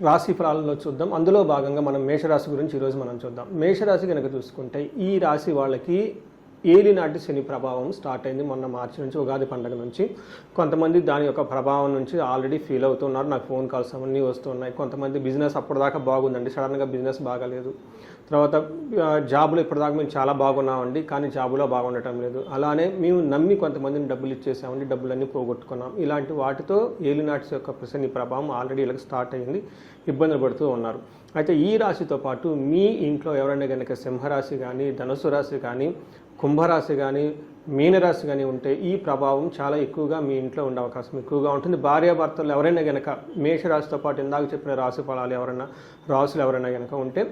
రాశి ఫలాలలో చూద్దాం. అందులో భాగంగా మనం మేషరాశి గురించి ఈరోజు మనం చూద్దాం. మేషరాశి కనుక చూసుకుంటే ఈ రాశి వాళ్ళకి ఏలినాటి శని ప్రభావం స్టార్ట్ అయింది మొన్న మార్చి నుంచి ఉగాది పండుగ నుంచి. కొంతమంది దాని యొక్క ప్రభావం నుంచి ఆల్రెడీ ఫీల్ అవుతున్నారు. నాకు ఫోన్ కాల్స్ అవన్నీ వస్తున్నాయి. కొంతమంది బిజినెస్ అప్పటిదాకా బాగుందండి. సడన్గా బిజినెస్ బాగాలేదు. తర్వాత జాబులు ఇప్పటిదాకా మేము చాలా బాగున్నామండి. కానీ జాబులో బాగుండటం లేదు. అలానే మేము నమ్మి కొంతమందిని డబ్బులు ఇచ్చేసామండి. డబ్బులన్నీ పోగొట్టుకున్నాం. ఇలాంటి వాటితో ఏలినాట్స్ యొక్క శని ప్రభావం ఆల్రెడీ ఇలా స్టార్ట్ అయింది. ఇబ్బందులు పడుతూ ఉన్నారు. అయితే ఈ రాశితో పాటు మీ ఇంట్లో ఎవరైనా కనుక సింహరాశి కానీ ధనుసు రాశి కానీ కుంభరాశి కానీ మీనరాశి కానీ ఉంటే ఈ ప్రభావం చాలా ఎక్కువగా మీ ఇంట్లో ఉండే అవకాశం ఎక్కువగా ఉంటుంది. భార్యాభర్తలు ఎవరైనా కనుక మేషరాశితో పాటు ఇందాక చెప్పిన రాశి ఫలాలు ఎవరైనా రాసులు ఎవరైనా కనుక ఉంటే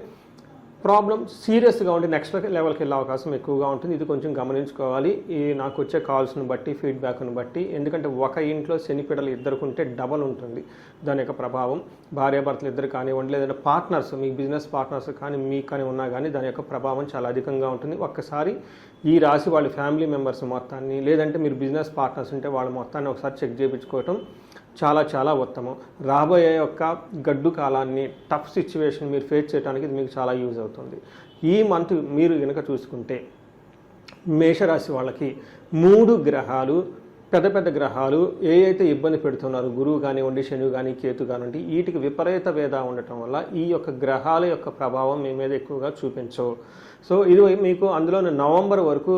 ప్రాబ్లం సీరియస్గా ఉండి నెక్స్ట్ లెవెల్కి వెళ్ళే అవకాశం ఎక్కువగా ఉంటుంది. ఇది కొంచెం గమనించుకోవాలి. ఈ నాకు వచ్చే కాల్స్ని బట్టి ఫీడ్బ్యాక్ను బట్టి. ఎందుకంటే ఒక ఇంట్లో శనిపిడలు ఇద్దరుకుంటే ఉంటే డబల్ ఉంటుంది దాని యొక్క ప్రభావం. భార్యాభర్తలు ఇద్దరు కానివ్వండి లేదంటే పార్ట్నర్స్ మీ బిజినెస్ పార్ట్నర్స్ కానీ మీకు కానీ ఉన్నా కానీ దాని యొక్క ప్రభావం చాలా అధికంగా ఉంటుంది. ఒక్కసారి ఈ రాశి వాళ్ళ ఫ్యామిలీ మెంబర్స్ మొత్తాన్ని లేదంటే మీరు బిజినెస్ పార్ట్నర్స్ ఉంటే వాళ్ళ మొత్తాన్ని ఒకసారి చెక్ చేయించుకోవటం చాలా చాలా ఉత్తమం. రాబోయే యొక్క గడ్డు కాలాన్ని టఫ్ సిచ్యువేషన్ మీరు ఫేస్ చేయడానికి ఇది మీకు చాలా యూజ్ అవుతుంది. ఈ మంత్ మీరు కనుక చూసుకుంటే మేషరాశి వాళ్ళకి మూడు గ్రహాలు పెద్ద పెద్ద గ్రహాలు ఏ అయితే ఇబ్బంది పెడుతున్నారు గురువు కానివ్వండి శని కానీ కేతు కానివ్వండి వీటికి విపరీత వేద ఉండటం వల్ల ఈ యొక్క గ్రహాల యొక్క ప్రభావం మీ మీద ఎక్కువగా చూపించవు. సో ఇది మీకు అందులోని నవంబర్ వరకు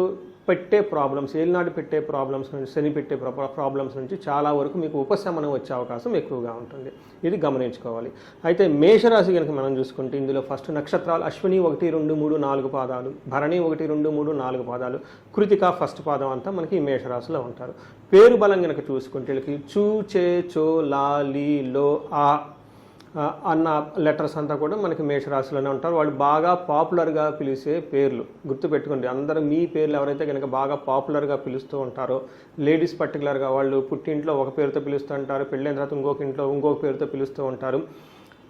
పెట్టే ప్రాబ్లమ్స్ ఏలినాడు పెట్టే ప్రాబ్లమ్స్ నుంచి శని పెట్టే ప్రాబ్లమ్స్ నుంచి చాలా వరకు మీకు ఉపశమనం వచ్చే అవకాశం ఎక్కువగా ఉంటుంది. ఇది గమనించుకోవాలి. అయితే మేషరాశి కనుక మనం చూసుకుంటే ఇందులో ఫస్ట్ నక్షత్రాలు అశ్విని ఒకటి రెండు మూడు నాలుగు పాదాలు భరణి ఒకటి రెండు మూడు నాలుగు పాదాలు కృతిక ఫస్ట్ పాదం అంతా మనకి ఈ మేషరాశిలో ఉంటారు. పేరు బలం కనుక చూసుకుంటే వీళ్ళకి చూ చే చో లా లీ లో ఆ ఆ, అన్న లెటర్స్ అంతా కూడా మనకి మేషరాశిలోనే ఉంటారు. వాళ్ళు బాగా పాపులర్గా పిలిచే పేర్లు గుర్తుపెట్టుకోండి. అందరూ మీ పేర్లు ఎవరైతే కనుక బాగా పాపులర్గా పిలుస్తూ ఉంటారో లేడీస్ పర్టికులర్గా వాళ్ళు పుట్టింట్లో ఒక పేరుతో పిలుస్తూ ఉంటారు పెళ్ళైన తర్వాత ఇంకొక ఇంట్లో ఇంకొక పేరుతో పిలుస్తూ ఉంటారు.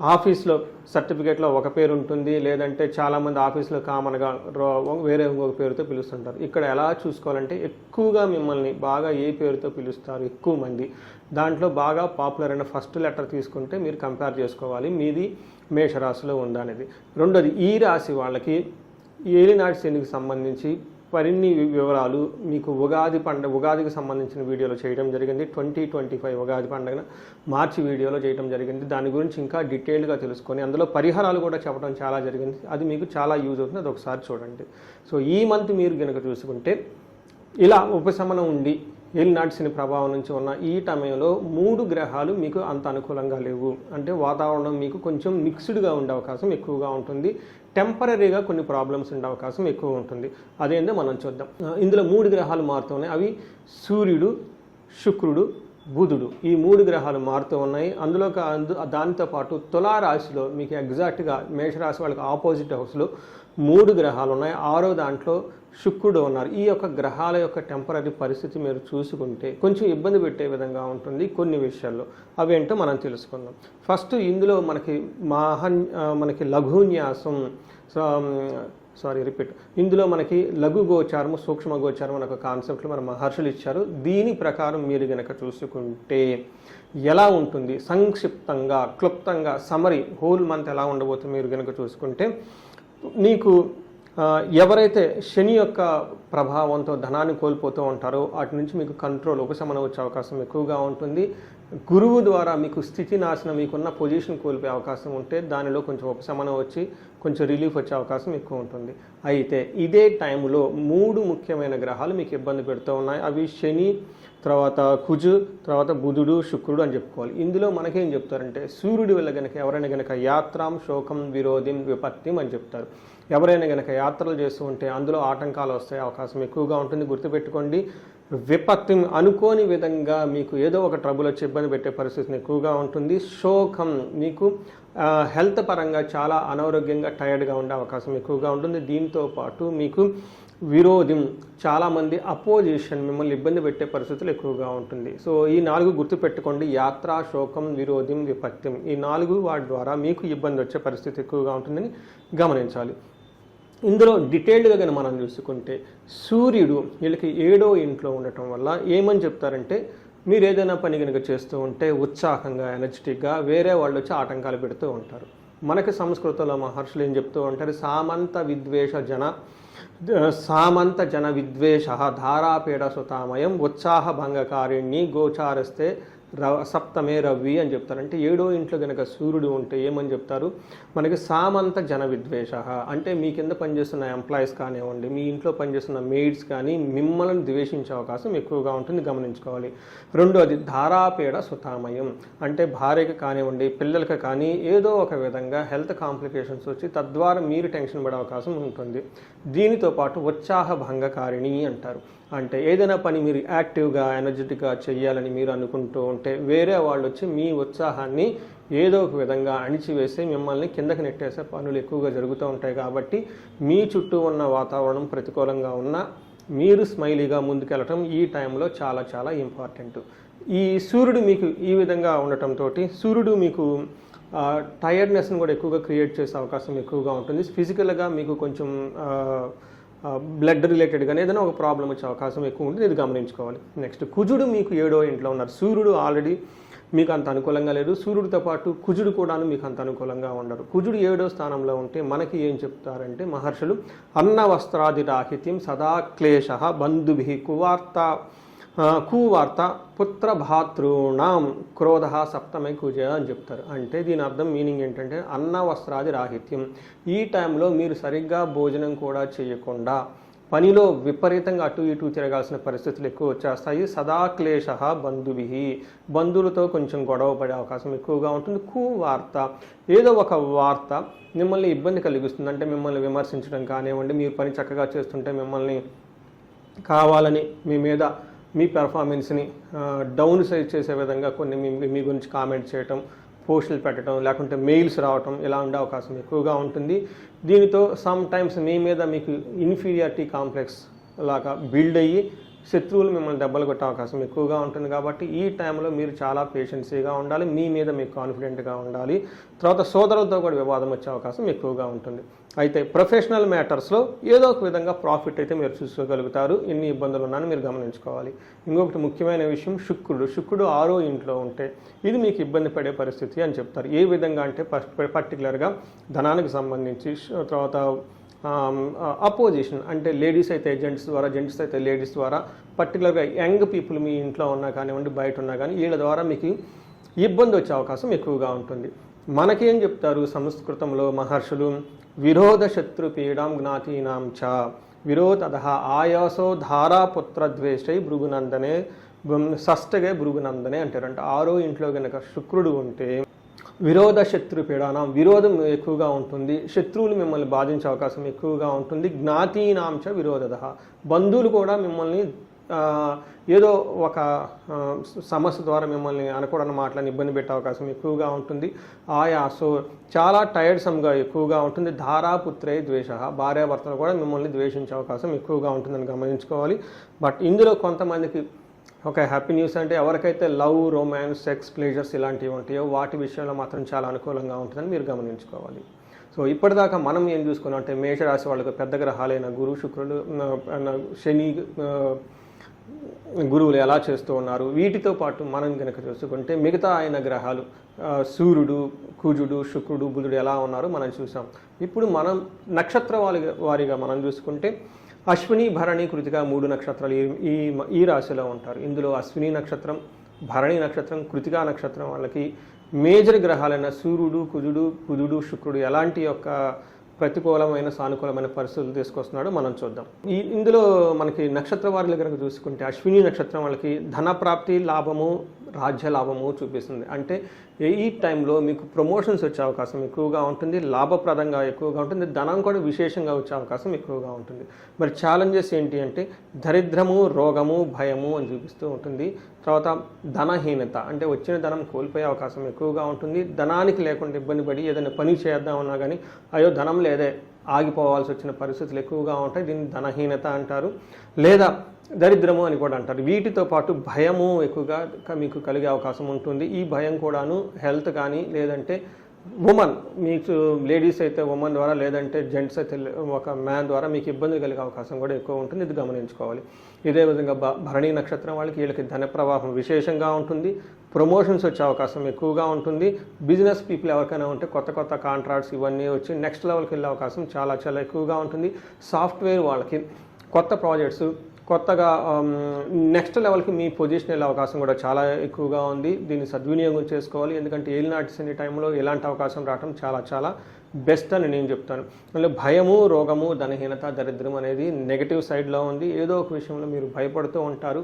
ఆఫీస్లో సర్టిఫికేట్లో ఒక పేరు ఉంటుంది లేదంటే చాలామంది ఆఫీస్లో కామన్గా రో- వేరే ఇంకొక పేరుతో పిలుస్తుంటారు. ఇక్కడ ఎలా చూసుకోవాలంటే ఎక్కువగా మిమ్మల్ని బాగా ఏ పేరుతో పిలుస్తారు? ఎక్కువ మంది. దాంట్లో బాగా పాపులర్ అయిన ఫస్ట్ లెటర్ తీసుకుంటే మీరు కంపేర్ చేసుకోవాలి. మీది మేషరాశిలో ఉందనేది. రెండోది ఈ రాశి వాళ్ళకి ఏలినాటి శనికి సంబంధించి మరిన్ని వివరాలు మీకు ఉగాది పండుగ ఉగాదికి సంబంధించిన వీడియోలో చేయడం జరిగింది. ట్వంటీ ట్వంటీ ఫైవ్ ఉగాది పండుగన మార్చి వీడియోలో చేయడం జరిగింది. దాని గురించి ఇంకా డీటెయిల్గా తెలుసుకొని అందులో పరిహారాలు కూడా చెప్పడం చాలా జరిగింది. అది మీకు చాలా యూజ్ అవుతుంది. అది ఒకసారి చూడండి. సో ఈ మంత్ మీరు కనుక చూసుకుంటే ఇలా ఉపశమనం ఉండి ఏలినాటిసిన ప్రభావం నుంచి ఉన్న ఈ సమయంలో మూడు గ్రహాలు మీకు అంత అనుకూలంగా లేవు. అంటే వాతావరణం మీకు కొంచెం మిక్స్డ్గా ఉండే అవకాశం ఎక్కువగా ఉంటుంది. టెంపరీగా కొన్ని ప్రాబ్లమ్స్ ఉండే అవకాశం ఎక్కువ ఉంటుంది. అదేందో మనం చూద్దాం. ఇందులో మూడు గ్రహాలు మారుతున్నాయి అవి సూర్యుడు శుక్రుడు బుధుడు. ఈ మూడు గ్రహాలు మారుతూ ఉన్నాయి. అందులో అందు దానితో పాటు తులారాశిలో మీకు ఎగ్జాక్ట్గా మేషరాశి వాళ్ళకి ఆపోజిట్ హౌస్లో మూడు గ్రహాలు ఉన్నాయి. ఆరో దాంట్లో శుక్రుడు ఉన్నారు. ఈ యొక్క గ్రహాల యొక్క టెంపరీ పరిస్థితి మీరు చూసుకుంటే కొంచెం ఇబ్బంది పెట్టే విధంగా ఉంటుంది కొన్ని విషయాల్లో. అవేంటో మనం తెలుసుకుందాం. ఫస్ట్ ఇందులో మనకి మహన్ మనకి లఘున్యాసం సారీ రిపీట్ ఇందులో మనకి లఘు గోచారము సూక్ష్మ గోచారం అనే ఒక కాన్సెప్ట్లు మన మహర్షులు ఇచ్చారు. దీని ప్రకారం మీరు గనక చూసుకుంటే ఎలా ఉంటుంది? సంక్షిప్తంగా క్లుప్తంగా సమరీ హోల్ మంత్ ఎలా ఉండబోతుంది మీరు గనక చూసుకుంటే నీకు ఎవరైతే శని యొక్క ప్రభావంతో ధనాన్ని కోల్పోతూ ఉంటారో వాటి నుంచి మీకు కంట్రోల్ ఉపశమనం వచ్చే అవకాశం ఎక్కువగా ఉంటుంది. గురువు ద్వారా మీకు స్థితి నాశనం మీకున్న పొజిషన్ కోల్పోయే అవకాశం ఉంటే దానిలో కొంచెం ఉపశమనం వచ్చి కొంచెం రిలీఫ్ వచ్చే అవకాశం ఎక్కువ ఉంటుంది. అయితే ఇదే టైంలో మూడు ముఖ్యమైన గ్రహాలు మీకు ఇబ్బంది పెడుతూ ఉన్నాయి. అవి శని తర్వాత కుజు తర్వాత బుధుడు శుక్రుడు అని చెప్పుకోవాలి. ఇందులో మనకేం చెప్తారంటే సూర్యుడి వల్ల గనక ఎవరైనా గనక యాత్రాం శోకం విరోధిం విపత్తిం అని చెప్తారు. ఎవరైనా గనక యాత్రలు చేస్తూ ఉంటే అందులో ఆటంకాలు వస్తాయి అవకాశం ఎక్కువగా ఉంటుంది గుర్తుపెట్టుకోండి. విపత్తి అనుకోని విధంగా మీకు ఏదో ఒక ట్రబుల్ వచ్చి ఇబ్బంది పెట్టే పరిస్థితిని ఎక్కువగా ఉంటుంది. శోకం మీకు హెల్త్ పరంగా చాలా అనారోగ్యంగా టైర్డ్గా ఉండే అవకాశం ఎక్కువగా ఉంటుంది. దీంతో పాటు మీకు విరోధం చాలామంది అపోజిషన్ మిమ్మల్ని ఇబ్బంది పెట్టే పరిస్థితులు ఎక్కువగా ఉంటుంది. సో ఈ నాలుగు గుర్తుపెట్టుకోండి. యాత్ర శోకం విరోధం విపత్యం ఈ నాలుగు వాటి ద్వారా మీకు ఇబ్బంది వచ్చే పరిస్థితి ఎక్కువగా ఉంటుందని గమనించాలి. ఇందులో డీటెయిల్డ్గా కానీ మనం చూసుకుంటే సూర్యుడు వీళ్ళకి ఏడో ఇంట్లో ఉండటం వల్ల ఏమని చెప్తారంటే మీరు ఏదైనా పని కనుక చేస్తూ ఉంటే ఉత్సాహంగా ఎనర్జెటిక్గా వేరే వాళ్ళు వచ్చి ఆటంకాలు పెడుతూ ఉంటారు. మనకి సంస్కృతంలో మహర్షులు ఏం చెప్తూ ఉంటారు సామంత విద్వేష జన సామంత జన విద్వేష ధారాపీడ సుతామయం ఉత్సాహభంగకారిణ్ణి గోచారస్తే రవ సప్తమే రవి అని చెప్తారు అంటే ఏడో ఇంట్లో కనుక సూర్యుడు ఉంటే ఏమని చెప్తారు? మనకి సామంత జన విద్వేష అంటే మీ కింద పనిచేస్తున్న ఎంప్లాయీస్ కానివ్వండి మీ ఇంట్లో పనిచేస్తున్న మెయిడ్స్ కానీ మిమ్మల్ని ద్వేషించే అవకాశం ఎక్కువగా ఉంటుంది గమనించుకోవాలి. రెండోది ధారాపీడ సుతామయం. అంటే భార్యకి కానివ్వండి పిల్లలకి కానీ ఏదో ఒక విధంగా హెల్త్ కాంప్లికేషన్స్ వచ్చి తద్వారా మీరు టెన్షన్ పడే అవకాశం ఉంటుంది. దీనితో పాటు ఉత్సాహ భంగకారిణి అంటారు. అంటే ఏదైనా పని మీరు యాక్టివ్గా ఎనర్జెటిక్గా చేయాలని మీరు అనుకుంటూ ఉంటే వేరే వాళ్ళు వచ్చి మీ ఉత్సాహాన్ని ఏదో ఒక విధంగా అణిచివేసి మిమ్మల్ని కిందకి నెట్టేసే పనులు ఎక్కువగా జరుగుతూ ఉంటాయి కాబట్టి మీ చుట్టూ ఉన్న వాతావరణం ప్రతికూలంగా ఉన్న మీరు స్మైలీగా ముందుకెళ్ళటం ఈ టైంలో చాలా చాలా ఇంపార్టెంట్. ఈ సూర్యుడు మీకు ఈ విధంగా ఉండటంతో సూర్యుడు మీకు టైర్డ్నెస్ని కూడా ఎక్కువగా క్రియేట్ చేసే అవకాశం ఎక్కువగా ఉంటుంది. ఫిజికల్గా మీకు కొంచెం బ్లడ్ రిలేటెడ్గానే ఏదైనా ఒక ప్రాబ్లం వచ్చే అవకాశం ఎక్కువ ఉంటుంది. ఇది గమనించుకోవాలి. నెక్స్ట్ కుజుడు మీకు ఏడో ఇంట్లో ఉన్నారు. సూర్యుడు ఆల్రెడీ మీకు అంత అనుకూలంగా లేదు. సూర్యుడితో పాటు కుజుడు కూడాను మీకు అంత అనుకూలంగా ఉండరు. కుజుడు ఏడో స్థానంలో ఉంటే మనకి ఏం చెప్తారంటే మహర్షులు అన్న వస్త్రాది రాహిత్యం సదా క్లేశ బంధుభి కువార్త. కువార్త పుత్రభాతృణాం క్రోధ సప్తమై కూజ అని చెప్తారు. అంటే దీని అర్థం మీనింగ్ ఏంటంటే అన్న వస్త్రాది రాహిత్యం. ఈ టైంలో మీరు సరిగ్గా భోజనం కూడా చేయకుండా పనిలో విపరీతంగా అటు ఇటు తిరగాల్సిన పరిస్థితులు ఎక్కువ వచ్చేస్తాయి. సదా క్లేశ బంధువి బంధువులతో కొంచెం గొడవ పడే అవకాశం ఎక్కువగా ఉంటుంది. కు వార్త ఏదో ఒక వార్త మిమ్మల్ని ఇబ్బంది కలిగిస్తుంది. అంటే మిమ్మల్ని విమర్శించడం కానివ్వండి మీరు పని చక్కగా చేస్తుంటే మిమ్మల్ని కావాలని మీ మీద మీ పెర్ఫార్మెన్స్ని డౌన్ సైజ్ చేసే విధంగా కొన్ని మీ మీ గురించి కామెంట్ చేయటం పోస్టులు పెట్టడం లేకుంటే మెయిల్స్ రావటం ఇలా ఉండే అవకాశం ఎక్కువగా ఉంటుంది. దీనితో సమ్ టైమ్స్ మీ మీద మీకు ఇన్ఫీరియారిటీ కాంప్లెక్స్ లాగా బిల్డ్ అయ్యి శత్రువులు మిమ్మల్ని దెబ్బలు కొట్టే అవకాశం ఎక్కువగా ఉంటుంది కాబట్టి ఈ టైంలో మీరు చాలా పేషెన్సీగా ఉండాలి. మీ మీద మీకు కాన్ఫిడెంట్గా ఉండాలి. తర్వాత సోదరులతో కూడా వివాదం వచ్చే అవకాశం ఎక్కువగా ఉంటుంది. అయితే ప్రొఫెషనల్ మ్యాటర్స్లో ఏదో ఒక విధంగా ప్రాఫిట్ అయితే మీరు చూసుకోగలుగుతారు. ఎన్ని ఇబ్బందులు ఉన్నాయని మీరు గమనించుకోవాలి. ఇంకొకటి ముఖ్యమైన విషయం శుక్రుడు. శుక్రుడు ఆరో ఇంట్లో ఉంటే ఇది మీకు ఇబ్బంది పడే పరిస్థితి అని చెప్తారు. ఏ విధంగా అంటే పర్టికులర్గా ధనానికి సంబంధించి తర్వాత అపోజిషన్ అంటే లేడీస్ అయితే జెంట్స్ ద్వారా జెంట్స్ అయితే లేడీస్ ద్వారా పర్టికులర్గా యంగ్ పీపుల్ మీ ఇంట్లో ఉన్నా కానివ్వండి బయట ఉన్నా కానీ వీళ్ళ ద్వారా మీకు ఇబ్బంది వచ్చే అవకాశం ఎక్కువగా ఉంటుంది. మనకేం చెప్తారు సంస్కృతంలో మహర్షులు? విరోధ శత్రు పీడాం జ్ఞాతీనాం చ. విరోధ ఆయాసో ధారాపుత్ర ద్వేషై భృగునందనే షష్టగే భృగునందనే అంటారు. అంటే ఆరో ఇంట్లో కనుక శుక్రుడు ఉంటే విరోధ శత్రు పీడానం విరోధం ఎక్కువగా ఉంటుంది శత్రువులు మిమ్మల్ని బాధించే అవకాశం ఎక్కువగా ఉంటుంది జ్ఞాతీనాంశ విరోధ బంధువులు కూడా మిమ్మల్ని ఏదో ఒక సమస్య ద్వారా మిమ్మల్ని అనకూడని మాటలను ఇబ్బంది పెట్టే అవకాశం ఎక్కువగా ఉంటుంది. ఆయా సో చాలా టైర్డ్సమ్గా ఎక్కువగా ఉంటుంది. ధారాపుత్రే ద్వేష. భార్యాభర్తలు కూడా మిమ్మల్ని ద్వేషించే అవకాశం ఎక్కువగా ఉంటుందని గమనించుకోవాలి. బట్ ఇందులో కొంతమందికి ఒక హ్యాపీ న్యూస్ అంటే ఎవరికైతే లవ్ రొమాన్స్ సెక్స్ ప్లేజర్స్ ఇలాంటివి ఉంటాయో వాటి విషయంలో మాత్రం చాలా అనుకూలంగా ఉంటుందని మీరు గమనించుకోవాలి. సో ఇప్పటిదాకా మనం ఏం చూసుకున్నాం అంటే మేషరాశి వాళ్ళకు పెద్ద గ్రహాలైన గురు శుక్రుడు శని గురువులు ఎలా చేస్తూ ఉన్నారు? వీటితో పాటు మనం కనుక చూసుకుంటే మిగతా ఆయన గ్రహాలు సూర్యుడు కుజుడు శుక్రుడు బుధుడు ఎలా ఉన్నారో మనం చూసాం. ఇప్పుడు మనం నక్షత్ర వారిగా వారిగా మనం చూసుకుంటే అశ్విని భరణి కృతిక మూడు నక్షత్రాలు ఈ- ఈ ఈ రాశిలో ఉంటారు. ఇందులో అశ్విని నక్షత్రం భరణి నక్షత్రం కృతికా నక్షత్రం వాళ్ళకి మేజర్ గ్రహాలైన సూర్యుడు కుజుడు బుధుడు శుక్రుడు ఎలాంటి యొక్క ప్రతికూలమైన సానుకూలమైన పరిస్థితులు తీసుకొస్తున్నాడో మనం చూద్దాం. ఈ ఇందులో మనకి నక్షత్ర వారిని కనుక చూసుకుంటే అశ్విని నక్షత్రం వాళ్ళకి ధన ప్రాప్తి లాభము రాజ్య లాభము చూపిస్తుంది. అంటే ఏ- ఈ టైంలో మీకు ప్రమోషన్స్ వచ్చే అవకాశం ఎక్కువగా ఉంటుంది లాభప్రదంగా ఎక్కువగా ఉంటుంది ధనం కూడా విశేషంగా వచ్చే అవకాశం ఎక్కువగా ఉంటుంది. మరి ఛాలెంజెస్ ఏంటి అంటే దరిద్రము రోగము భయము అని చూపిస్తూ ఉంటుంది. తర్వాత ధనహీనత అంటే వచ్చిన ధనం కోల్పోయే అవకాశం ఎక్కువగా ఉంటుంది. ధనానికి లేకుండా ఇబ్బంది పడి ఏదైనా పని చేద్దామన్నా కానీ అయ్యో ధనం లేదే ఆగిపోవాల్సి వచ్చిన పరిస్థితులు ఎక్కువగా ఉంటాయి. దీన్ని ధనహీనత అంటారు. లేదా దరిద్రము అని కూడా అంటారు. వీటితో పాటు భయము ఎక్కువగా మీకు కలిగే అవకాశం ఉంటుంది. ఈ భయం కూడాను హెల్త్ కానీ లేదంటే ఉమెన్ మీకు లేడీస్ అయితే ఉమెన్ ద్వారా లేదంటే జెంట్స్ అయితే ఒక మ్యాన్ ద్వారా మీకు ఇబ్బంది కలిగే అవకాశం కూడా ఎక్కువ ఉంటుంది. ఇది గమనించుకోవాలి. ఇదే విధంగా భ- నక్షత్రం వాళ్ళకి వీళ్ళకి ధన ప్రవాహం విశేషంగా ఉంటుంది. ప్రమోషన్స్ వచ్చే అవకాశం ఎక్కువగా ఉంటుంది. బిజినెస్ పీపుల్ ఎవరికైనా ఉంటే కొత్త కొత్త కాంట్రాక్ట్స్ ఇవన్నీ వచ్చి నెక్స్ట్ లెవెల్కి వెళ్ళే అవకాశం చాలా చాలా ఎక్కువగా ఉంటుంది. సాఫ్ట్వేర్ వాళ్ళకి కొత్త ప్రాజెక్ట్స్ కొత్తగా నెక్స్ట్ లెవెల్కి మీ పొజిషన్ వెళ్ళే అవకాశం కూడా చాలా ఎక్కువగా ఉంది. దీన్ని సద్వినియోగం చేసుకోవాలి. ఎందుకంటే ఏలినాటి శని టైంలో ఎలాంటి అవకాశం రావడం చాలా చాలా బెస్ట్ అని నేను చెప్తాను. మళ్ళీ భయము రోగము ధనహీనత దరిద్రం అనేది నెగటివ్ సైడ్లో ఉంది. ఏదో ఒక విషయంలో మీరు భయపడుతూ ఉంటారు.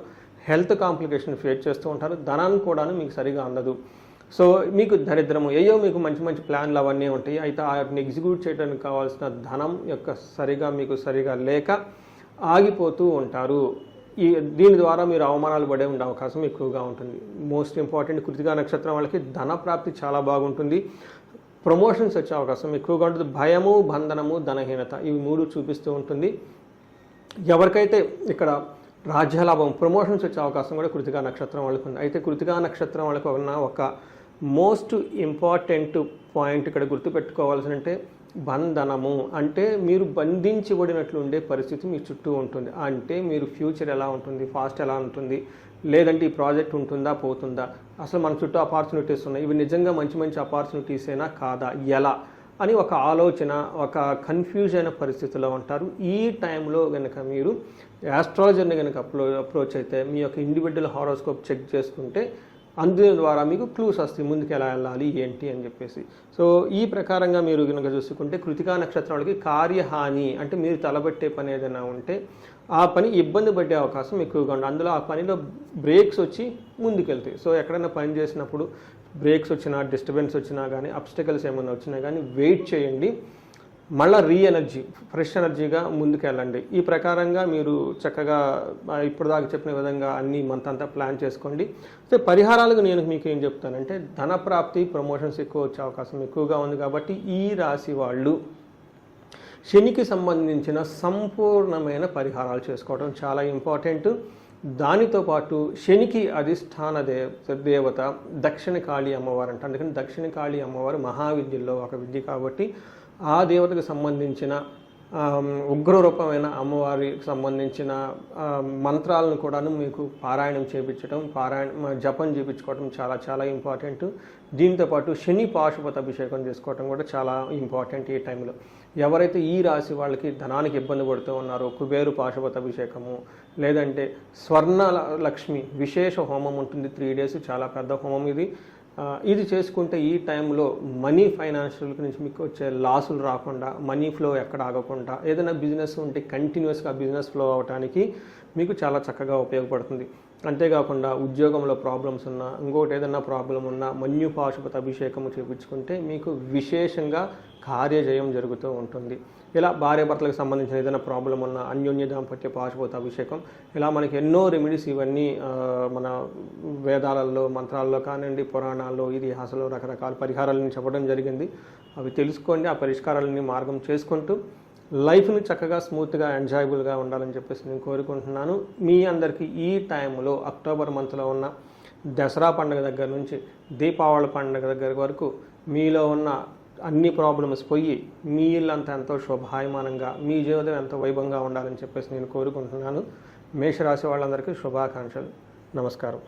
హెల్త్ కాంప్లికేషన్ ఫేస్ చేస్తూ ఉంటారు. ధనాన్ని కూడాను మీకు సరిగా అందదు. సో మీకు దరిద్రము ఏయో మీకు మంచి మంచి ప్లాన్లు అవన్నీ ఉంటాయి. అయితే వాటిని ఎగ్జిక్యూట్ చేయడానికి కావాల్సిన ధనం యొక్క సరిగా మీకు సరిగా లేక ఆగిపోతూ ఉంటారు. ఈ దీని ద్వారా మీరు అవమానాలు పడే ఉండే అవకాశం ఎక్కువగా ఉంటుంది. మోస్ట్ ఇంపార్టెంట్ కృతిగా నక్షత్రం వాళ్ళకి ధన ప్రాప్తి చాలా బాగుంటుంది. ప్రమోషన్స్ వచ్చే అవకాశం ఎక్కువగా ఉంటుంది. భయము బంధనము ధనహీనత ఇవి మూడు చూపిస్తూ ఉంటుంది. ఎవరికైతే ఇక్కడ రాజ్యలాభం ప్రమోషన్స్ వచ్చే అవకాశం కూడా కృతికా నక్షత్రం వాళ్ళకు ఉంది. అయితే కృతికా నక్షత్రం వాళ్ళకు ఉన్న ఒక మోస్ట్ ఇంపార్టెంట్ పాయింట్ ఇక్కడ గుర్తుపెట్టుకోవాల్సి అంటే బంధనము అంటే మీరు బంధించబడినట్లు ఉండే పరిస్థితి మీ చుట్టూ ఉంటుంది. అంటే మీరు ఫ్యూచర్ ఎలా ఉంటుంది? ఫాస్ట్ ఎలా ఉంటుంది? లేదంటే ఈ ప్రాజెక్ట్ ఉంటుందా? పోతుందా? అసలు మన చుట్టూ ఆపర్చునిటీస్ ఉన్నాయి. ఇవి నిజంగా మంచి మంచి ఆపర్చునిటీసేనా అయినా కాదా? ఎలా? అని ఒక ఆలోచన ఒక కన్ఫ్యూజ్ అయిన పరిస్థితిలో ఉంటారు. ఈ టైంలో కనుక మీరు యాస్ట్రాలజర్ని కనుక అప్లో అప్రోచ్ అయితే మీ యొక్క ఇండివిజువల్ హారోస్కోప్ చెక్ చేసుకుంటే అందు ద్వారా మీకు క్లూస్ వస్తాయి ముందుకు ఎలా వెళ్ళాలి ఏంటి అని చెప్పేసి. సో ఈ ప్రకారంగా మీరు కనుక చూసుకుంటే కృతికా నక్షత్రం వాళ్ళకి కార్యహాని అంటే మీరు తలబెట్టే పని ఏదైనా ఉంటే ఆ పని ఇబ్బంది పడే అవకాశం ఎక్కువగా ఉంది అందులో ఆ పనిలో బ్రేక్స్ వచ్చి ముందుకెళ్తాయి. సో ఎక్కడైనా పని చేసినప్పుడు బ్రేక్స్ వచ్చినా డిస్టర్బెన్స్ వచ్చినా కానీ అబ్స్టకల్స్ ఏమైనా వచ్చినా కానీ వెయిట్ చేయండి. మళ్ళీ రీ ఎనర్జీ ఫ్రెష్ ఎనర్జీగా ముందుకెళ్ళండి. ఈ ప్రకారంగా మీరు చక్కగా ఇప్పటిదాకా చెప్పిన విధంగా అన్ని మంత్ అంతా ప్లాన్ చేసుకోండి. అయితే పరిహారాలకు నేను మీకు ఏం చెప్తానంటే ధన ప్రాప్తి ప్రమోషన్స్ ఎక్కువ వచ్చే అవకాశం ఎక్కువగా ఉంది కాబట్టి ఈ రాశి వాళ్ళు శనికి సంబంధించిన సంపూర్ణమైన పరిహారాలు చేసుకోవడం చాలా ఇంపార్టెంట్ దానితో పాటు శనికి అధిష్టాన దేవ దేవత దక్షిణ కాళీ అమ్మవారు అంట. అందుకని దక్షిణ కాళీ అమ్మవారు మహావిద్యల్లో ఒక విద్య కాబట్టి ఆ దేవతకు సంబంధించిన ఉగ్రరూపమైన అమ్మవారికి సంబంధించిన మంత్రాలను కూడాను మీకు పారాయణం చేయించడం పారాయణ జపం చేయించుకోవడం చాలా చాలా ఇంపార్టెంట్. దీంతోపాటు శని పాశుపత అభిషేకం చేసుకోవడం కూడా చాలా ఇంపార్టెంట్ ఈ టైంలో. ఎవరైతే ఈ రాశి వాళ్ళకి ధనానికి ఇబ్బంది పడుతూ ఉన్నారో కుబేరు పాశుపత అభిషేకము లేదంటే స్వర్ణ లక్ష్మి విశేష హోమం ఉంటుంది త్రీ డేస్ చాలా పెద్ద హోమం ఇది. ఇది చేసుకుంటే ఈ టైంలో మనీ ఫైనాన్షియల్ నుంచి మీకు వచ్చే లాసులు రాకుండా మనీ ఫ్లో ఎక్కడ ఆగకుండా ఏదైనా బిజినెస్ ఉంటే కంటిన్యూస్గా బిజినెస్ ఫ్లో అవడానికి మీకు చాలా చక్కగా ఉపయోగపడుతుంది. అంతేకాకుండా ఉద్యోగంలో ప్రాబ్లమ్స్ ఉన్నా ఇంకోటి ఏదైనా ప్రాబ్లం ఉన్నా మన్యు పాశుపత అభిషేకము చేపించుకుంటే మీకు విశేషంగా కార్యజయం జరుగుతూ ఉంటుంది. ఇలా భార్యాభర్తలకు సంబంధించిన ఏదైనా ప్రాబ్లం ఉన్న అన్యోన్య దాంపత్య పాశుపత అభిషేకం ఇలా మనకి ఎన్నో రెమెడీస్ ఇవన్నీ మన వేదాలలో మంత్రాల్లో కానివ్వండి పురాణాల్లో ఇతిహాసంలో రకరకాల పరిహారాలను చెప్పడం జరిగింది. అవి తెలుసుకోండి ఆ పరిష్కారాలని మార్గం చేసుకుంటూ లైఫ్ని చక్కగా స్మూత్గా ఎంజాయబుల్గా ఉండాలని చెప్పేసి నేను కోరుకుంటున్నాను. మీ అందరికీ ఈ టైంలో అక్టోబర్ మంత్లో ఉన్న దసరా పండుగ దగ్గర నుంచి దీపావళి పండుగ దగ్గర వరకు మీలో ఉన్న అన్ని ప్రాబ్లమ్స్ పోయి మీ ఇల్లు అంత ఎంతో శుభాయమానంగా మీ జీవితం ఎంతో వైభవంగా ఉండాలని చెప్పేసి నేను కోరుకుంటున్నాను. మేషరాశి వాళ్ళందరికీ శుభాకాంక్షలు. నమస్కారం.